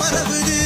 பரவுது.